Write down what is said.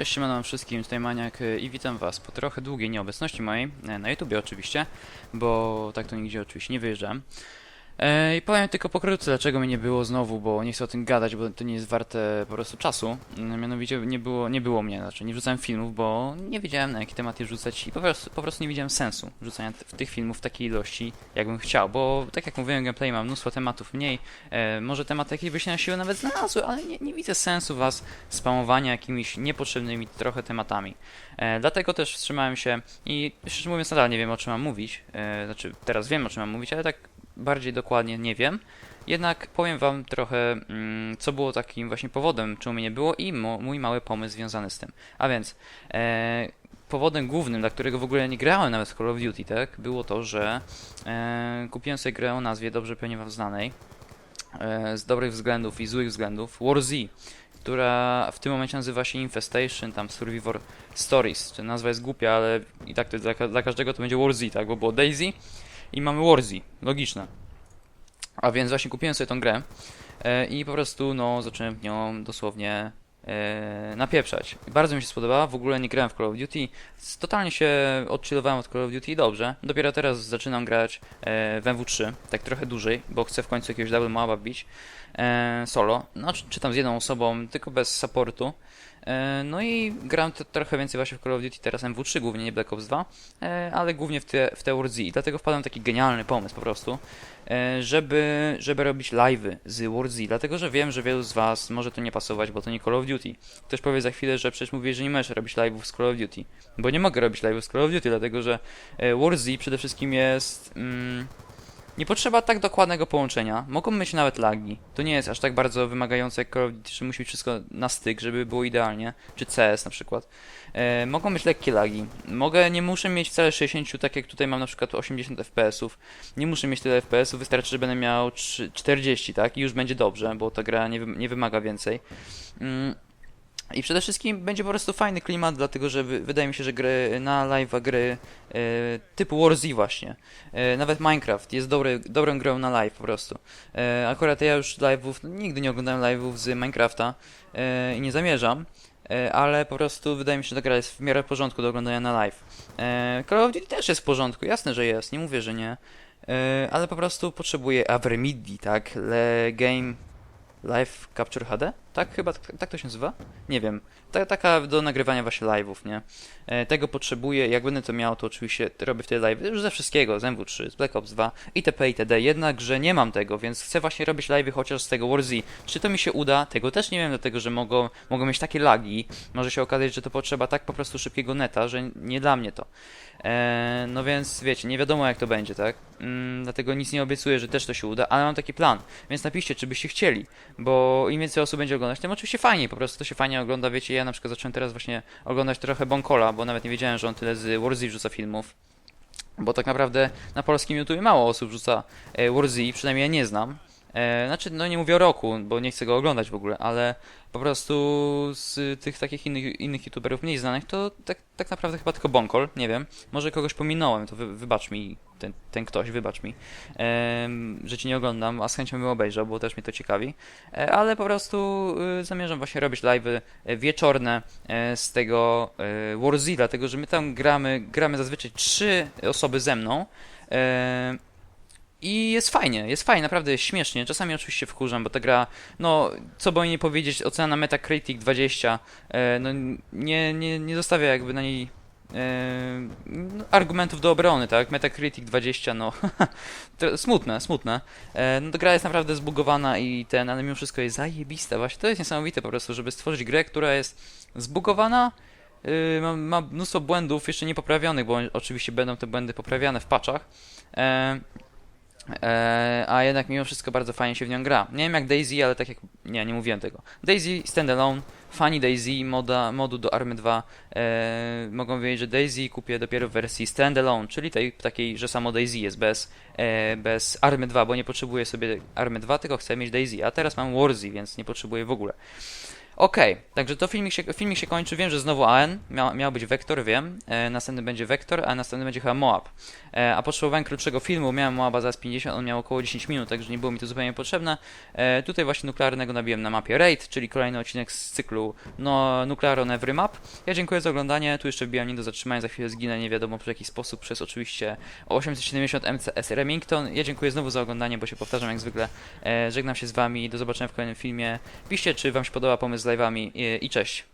Cześć, siemano wszystkim, tutaj Maniak y, i witam was po trochę długiej nieobecności mojej, e, na YouTubie oczywiście, bo tak to nigdzie oczywiście nie wyjeżdżam. E, I powiem tylko pokrótce, dlaczego mnie nie było znowu, bo nie chcę o tym gadać, bo to nie jest warte po prostu czasu. Mm, Mianowicie nie było, nie było mnie, znaczy nie wrzucałem filmów, bo nie wiedziałem na jaki temat je rzucać i po prostu, po prostu nie widziałem sensu wrzucania t- tych filmów w takiej ilości, jakbym chciał, bo tak jak mówiłem, gameplay ma mnóstwo tematów mniej, e, może tematy jakieś by się na siłę nawet znalazły, ale nie, nie widzę sensu was spamowania jakimiś niepotrzebnymi trochę tematami. E, dlatego też wstrzymałem się i szczerze mówiąc nadal nie wiem o czym mam mówić, e, znaczy teraz wiem o czym mam mówić, ale tak bardziej dokładnie nie wiem. Jednak powiem wam trochę, mm, co było takim właśnie powodem, czemu mnie nie było i mój mały pomysł związany z tym. A więc, e, powodem głównym, dla którego w ogóle nie grałem nawet w Call of Duty, tak, było to, że e, kupiłem sobie grę o nazwie dobrze pewnie wam znanej, e, z dobrych względów i złych względów, War Z, która w tym momencie nazywa się Infestation, tam Survivor Stories. Czy nazwa jest głupia, ale i tak to dla, dla każdego to będzie War Z, tak, bo było Daisy i mamy War Z, logiczne. A więc właśnie kupiłem sobie tą grę e, i po prostu no zacząłem w nią dosłownie e, napieprzać. Bardzo mi się spodobała, w ogóle nie grałem w Call of Duty, totalnie się odchillowałem od Call of Duty i dobrze. Dopiero teraz zaczynam grać e, w MW3, tak trochę dłużej, bo chcę w końcu jakiegoś double mapa wbić e, solo, no czy tam z jedną osobą, tylko bez supportu. E, No i gram trochę więcej właśnie w Call of Duty, teraz MW3 głównie, nie Black Ops 2, e, ale głównie w te, w te War Z. Dlatego wpadłem taki genialny pomysł po prostu, e, żeby, żeby robić live'y z War Z, dlatego że wiem, że wielu z was może to nie pasować, bo to nie Call of Duty. Ktoś powie za chwilę, że przecież mówię, że nie możesz robić live'ów z Call of Duty, bo nie mogę robić live'ów z Call of Duty, dlatego że War Z przede wszystkim jest... Mm, nie potrzeba tak dokładnego połączenia. Mogą być nawet lagi. To nie jest aż tak bardzo wymagające jak że musi być wszystko na styk, żeby było idealnie. Czy CS na przykład. E, mogą być lekkie lagi. Mogę, nie muszę mieć wcale 60, tak jak tutaj mam na przykład 80 FPS-ów. Nie muszę mieć tyle FPS-ów, wystarczy, że będę miał 3, 40, tak? I już będzie dobrze, bo ta gra nie, nie wymaga więcej. Mm. I przede wszystkim będzie po prostu fajny klimat, dlatego że wy, wydaje mi się, że gry na live, gry e, typu War Z właśnie, e, nawet Minecraft jest dobry, dobrą grą na live po prostu. E, akurat ja już live'ów, nigdy nie oglądałem live'ów z Minecrafta e, i nie zamierzam, e, ale po prostu wydaje mi się, że ta gra jest w miarę w porządku do oglądania na live. E, Call of Duty też jest w porządku, jasne, że jest, nie mówię, że nie, e, ale po prostu potrzebuję Avermidi, tak, Le Game Live Capture HD? Tak chyba, tak, tak to się nazywa? Nie wiem. Ta, taka do nagrywania właśnie live'ów, nie? E, tego potrzebuję, jak będę to miał, to oczywiście robię w tej live już ze wszystkiego, z MW3, z Black Ops 2, itp. itd. Jednakże nie mam tego, więc chcę właśnie robić live'y chociaż z tego War Z. Czy to mi się uda? Tego też nie wiem, dlatego że mogą, mogą mieć takie lagi. Może się okazać, że to potrzeba tak po prostu szybkiego neta, że nie dla mnie to. E, no więc wiecie, nie wiadomo jak to będzie, tak? Mm, dlatego nic nie obiecuję, że też to się uda, ale mam taki plan. Więc napiszcie, czy byście chcieli, bo im więcej osób będzie oglądać, tym oczywiście fajniej, po prostu to się fajnie ogląda, wiecie, ja na przykład zacząłem teraz właśnie oglądać trochę Bonkola, bo nawet nie wiedziałem, że on tyle z Warzy wrzuca filmów. Bo tak naprawdę na polskim YouTube mało osób wrzuca e, Warzy, przynajmniej ja nie znam. E, znaczy, no nie mówię o roku, bo nie chcę go oglądać w ogóle, ale po prostu z tych takich innych, innych youtuberów mniej znanych, to tak, tak naprawdę chyba tylko Bonkol, nie wiem. Może kogoś pominąłem, to wy, wybacz mi, ten, ten ktoś, wybacz mi, em, że cię nie oglądam, a z chęcią bym obejrzał, bo też mnie to ciekawi. E, ale po prostu y, zamierzam właśnie robić live'y e, wieczorne e, z tego e, War Z, dlatego że my tam gramy, gramy zazwyczaj trzy osoby ze mną. E, i jest fajnie, jest fajnie, naprawdę jest śmiesznie. Czasami oczywiście wkurzam, bo ta gra, no, co by nie powiedzieć, ocena na Metacritic 20, e, no, nie, nie, nie zostawia jakby na niej e, no, argumentów do obrony, tak? Metacritic 20, no, smutne, smutne. E, no, gra jest naprawdę zbugowana i ten, ale mimo wszystko jest zajebista, właśnie to jest niesamowite po prostu, żeby stworzyć grę, która jest zbugowana, y, ma, ma mnóstwo błędów jeszcze niepoprawionych, bo oczywiście będą te błędy poprawiane w patchach. E, E, a jednak mimo wszystko bardzo fajnie się w nią gra. Nie wiem jak Daisy, ale tak jak... Nie, nie mówiłem tego. Daisy Standalone, fani Daisy, moda, modu do Army 2. E, mogą wiedzieć, że Daisy kupię dopiero w wersji Standalone, czyli tej takiej, że samo Daisy jest bez, e, bez Army 2, bo nie potrzebuję sobie Army 2, tylko chcę mieć Daisy. A teraz mam Warzy, więc nie potrzebuję w ogóle. Okej, także to filmik się, filmik się kończy. Wiem, że znowu AN. Miał, miał być Vektor, wiem. E, następny będzie Vektor, a następny będzie chyba Moab. E, a potrzebowałem krótszego filmu. Miałem Moaba za 50, on miał około 10 minut, także nie było mi to zupełnie potrzebne. E, tutaj właśnie nuklearnego nabiłem na mapie Raid, czyli kolejny odcinek z cyklu no, Nuclear on Every Map. Ja dziękuję za oglądanie. Tu jeszcze wbijam nie do zatrzymania, za chwilę zginę, nie wiadomo w jaki sposób, przez oczywiście 870 MCS Remington. Ja dziękuję znowu za oglądanie, bo się powtarzam jak zwykle. E, żegnam się z wami, do zobaczenia w kolejnym filmie. Piszcie, czy wam się podoba pomysł live'ami i cześć.